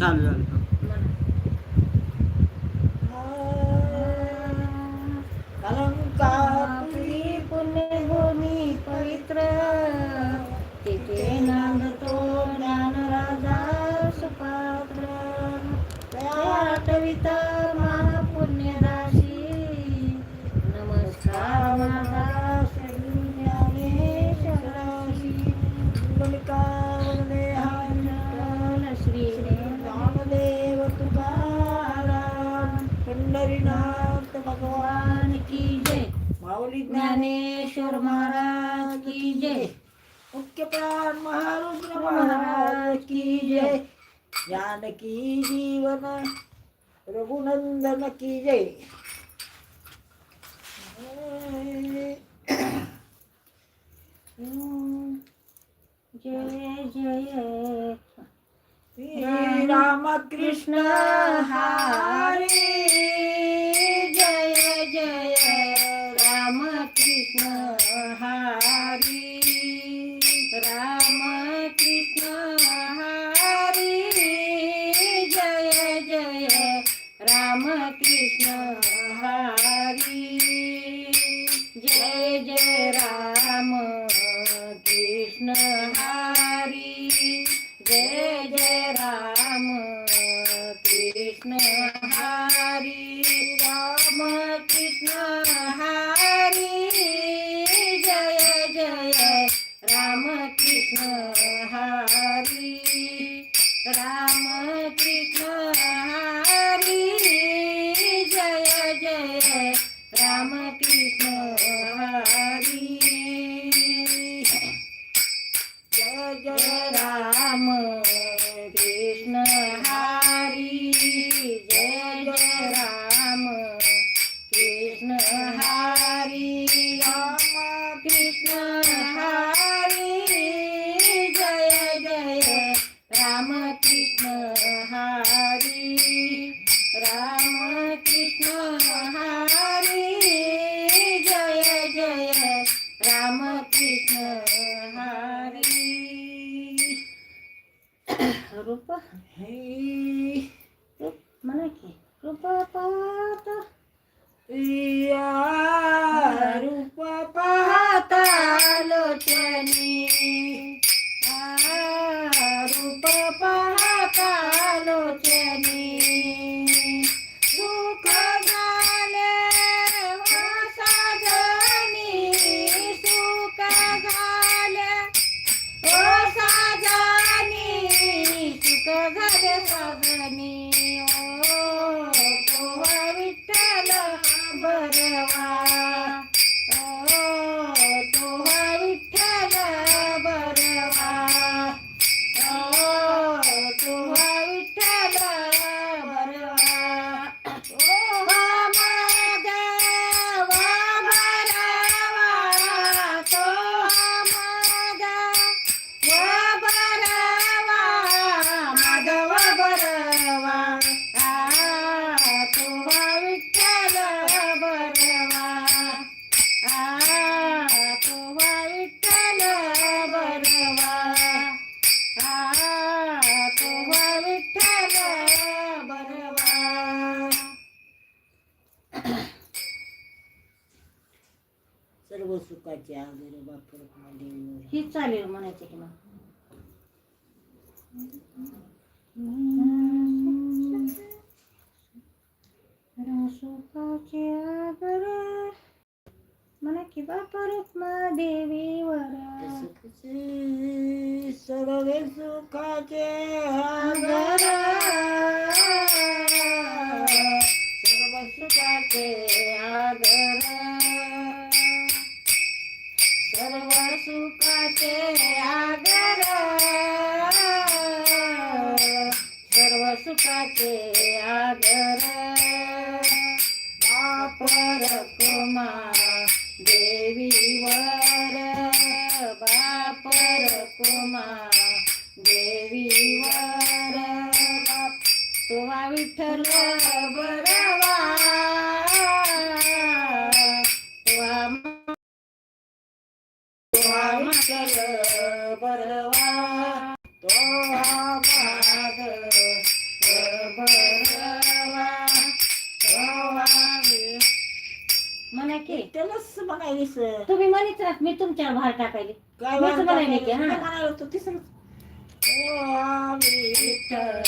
चालू झालं भगवान की जय माऊली ज्ञानेश्वर महाराज की जय मुख्य प्राण महारुद्र महाराज की जय जानकी जीवन रघुनंदन की जय जय जय श्री रामकृष्ण हरे रामकृष्ण जय जय राम कृष्ण हरी जय जय राम कृष्ण हरी जय जय राम कृष्ण हरी राम कृष्ण हरी जय जय राम कृष्ण हरी 爸爸。सुखाचे आगरे बापर ही चालेल म्हणायचे की मग सुखाचे आगर म्हणा की बापर देवीवर सर्व सुखाचे आगर सर्व सुखाचे बापर कुमा देवीवर बापर कुमा देवीवर बाप तुवा विठ्ठल बरवा तुवा तुवा विठ्ठल बरवा तो हा भाग बरवा. त्यालाच म्हणालीस तुम्ही म्हणित राहा मी तुमच्यावर भार टाकायली. काय मीच म्हणायली की, हा. म्हणायला तू तिसरं ओ विठ्ठल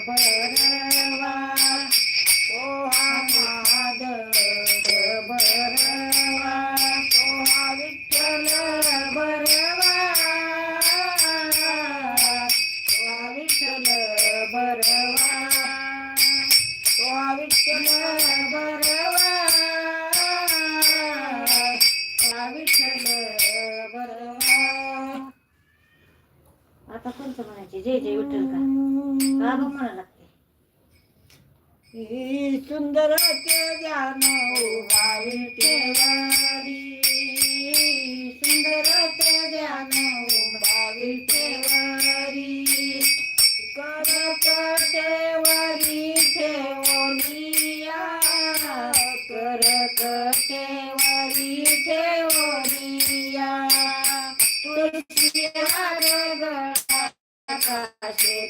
बरवा ओ माधव बरवा कोणतं जय जय विठ्ठल का? का बघ म्हणा लागते सुंदर के जानो उभा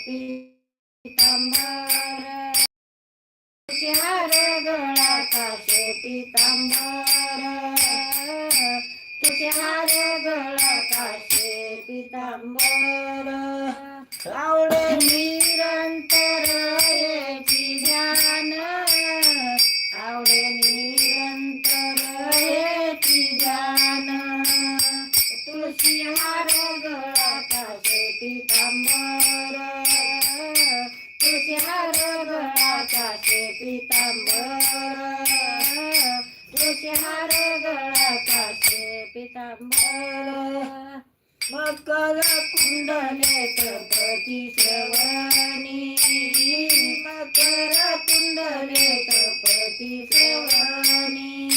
पितांबर. तुषार गळा काशे पितांबर? तुषार गळा काशे पितांबर? पितांबर तुळशी हार गळा पितांबर मकर कुंडले तपती श्रवणी मकर कुंडले तपती श्रवणी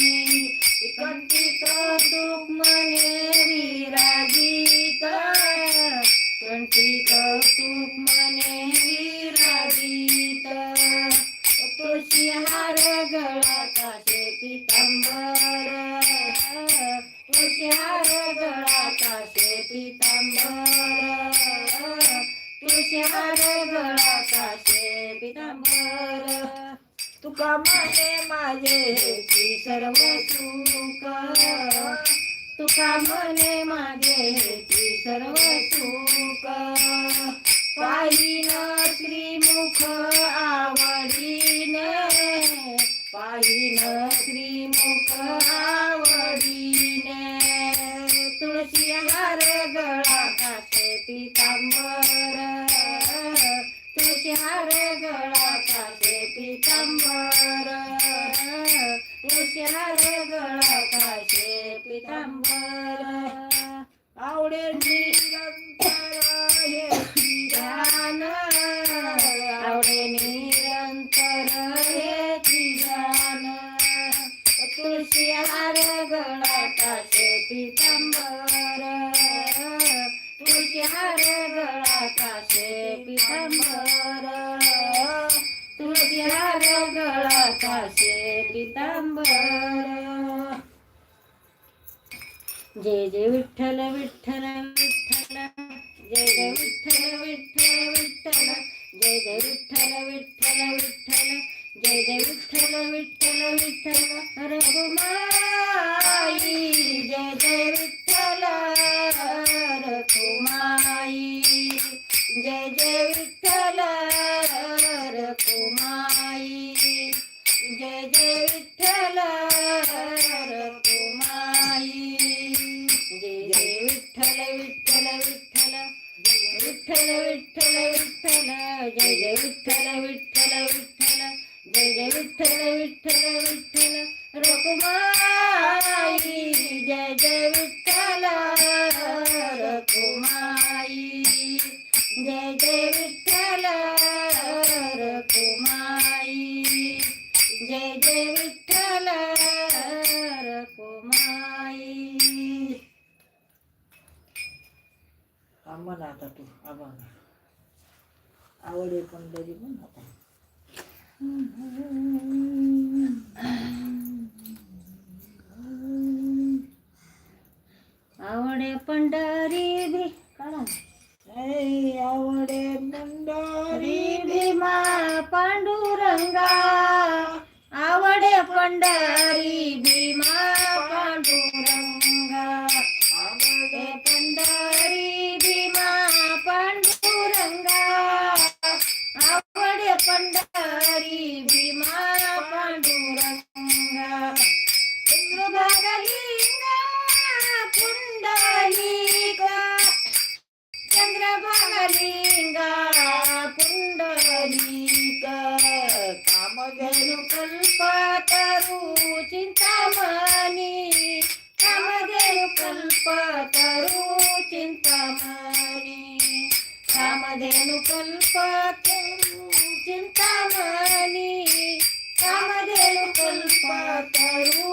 कंठित कौतुक मने विराजित कंठी कौतुक माझे सर्व सुख. तुका म्हणे माझे सर्व सुख. जय जय विठ्ठल विठ्ठल विठ्ठल जय जय विठ्ठल विठ्ठल विठ्ठल जय जय विठ्ठल विठ्ठल विठ्ठल जय जय विठ्ठल विठ्ठल विठ्ठल रघुमाई जय जय विठ्ठल रघुमाई जय जय विठ्ठल रघुमाई जय जय विठ्ठल विठ्ठल विठ्ठल विठ्ठल जय जय विठ्ठल विठ्ठल विठ्ठल जय जय विठ्ठल विठ्ठल विठ्ठल रघुमाई जय जय विठ्ठल रघुमाई जय जय विठ्ठल रघुमाई जय जय विठ्ठल होता तो अभंग आवडे पण तरी पण होता आवडे पंढरी भी काढा आवडे पंढरी भीमा पांडुरंगा. आवडे पंढरी भी ಕಲ್ಪತರು ಚಿಂತಾಮಣಿ ನಮಗೆ ಕಲ್ಪತರು ಚಿಂತಾಮಣಿ ಕಾಮಧೇನು ಕಲ್ಪತರು ಚಿಂತಾಮಣಿ ಕಾಮಧೇನು ಕಲ್ಪತರು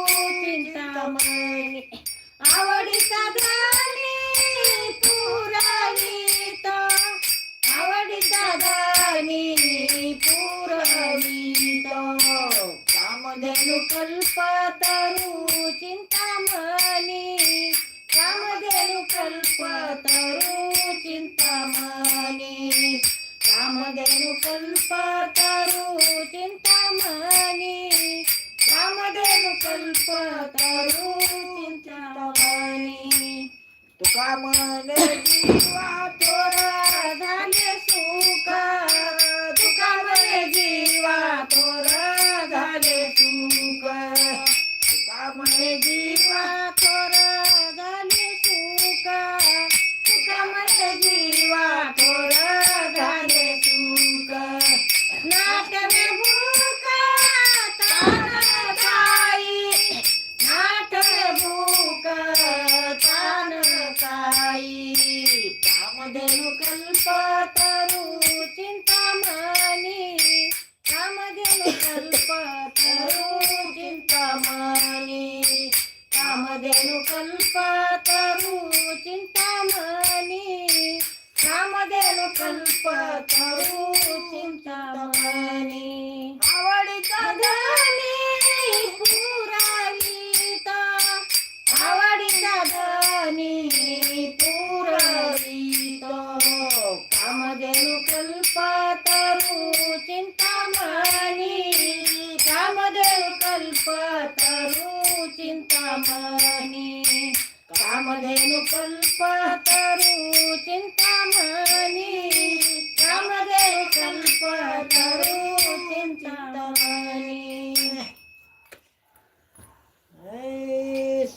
संकल्प करू तुका म्हण जीवात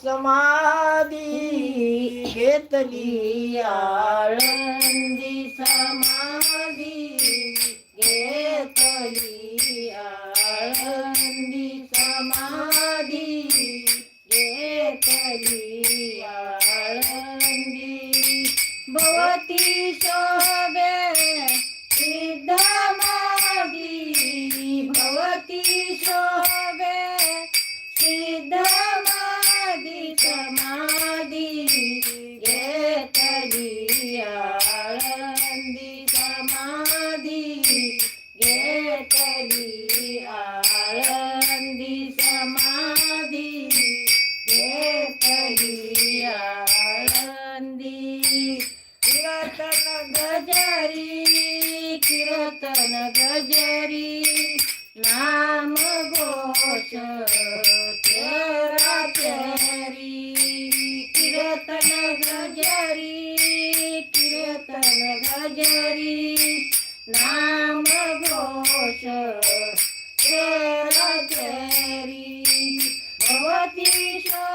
समाधि घेतली आळंदी समाधी घेतली आळंदी समाधी घेतली आळंदी ভবতি সবে teacher.